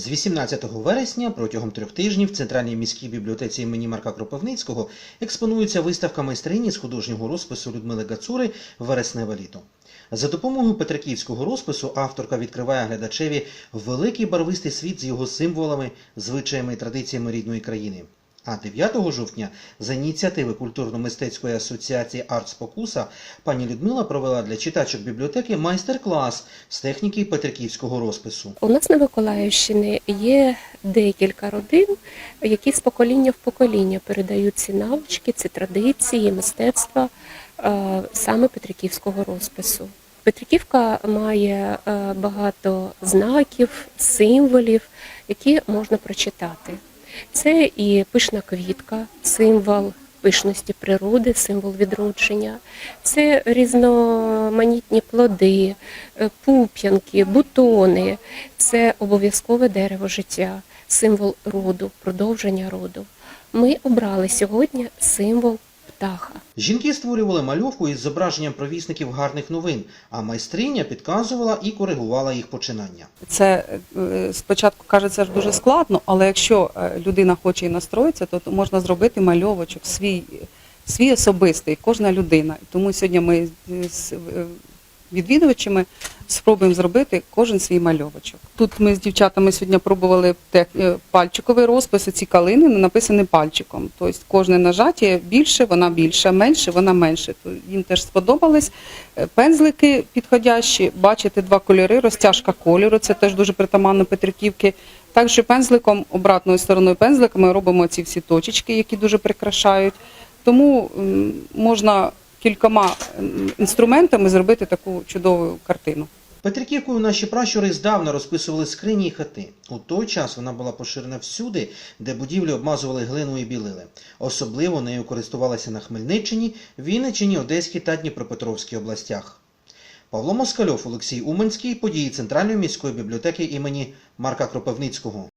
З 18 вересня протягом трьох тижнів в Центральній міській бібліотеці імені Марка Кропивницького експонується виставка майстрині з художнього розпису Людмили Гацури «Вересневе літо». За допомогою петриківського розпису авторка відкриває глядачеві великий барвистий світ з його символами, звичаями і традиціями рідної країни. А 9 жовтня за ініціативи культурно-мистецької асоціації «Артспокуса» пані Людмила провела для читачок бібліотеки майстер-клас з техніки петриківського розпису. У нас на Миколаївщині є декілька родин, які з покоління в покоління передають ці навички, ці традиції, мистецтва е, саме Петриківського розпису. Петриківка має е, багато знаків, символів, які можна прочитати. Це і пишна квітка, символ пишності природи, символ відродження, це різноманітні плоди, е, пуп'янки, бутони, це обов'язкове дерево життя, символ роду, продовження роду. Ми обрали сьогодні символ птаха. Жінки створювали мальовку із зображенням провісників гарних новин, а майстриня підказувала і коригувала їх починання. Це е, спочатку кажеться ж дуже складно, але якщо е, людина хоче і настроїться, то то можна зробити мальовочок свій, свій особистий, кожна людина. Тому сьогодні ми з е, відвідувачами спробуємо зробити кожен свій мальовочок. Тут ми з дівчатами сьогодні пробували е, пальчиковий розпис. Ці калини написані пальчиком. Тобто кожне нажаття більше, вона більше, менше, вона менше. Їм теж сподобалось. Е, Пензлики підходящі, бачите, два кольори, розтяжка кольору, це теж дуже притаманно Петриківки. Також пензликом, обратною стороною пензлика ми робимо ці всі точечки, які дуже прикрашають. Тому можна кількома інструментами зробити таку чудову картину. Петриківкою наші пращури здавна розписували скрині і хати. У той час вона була поширена всюди, де будівлі обмазували глину і білили. Особливо нею користувалися на Хмельниччині, Вінниччині, Одеській та Дніпропетровській областях. Павло Москальов, Олексій Уманський, події Центральної міської бібліотеки імені Марка Кропивницького.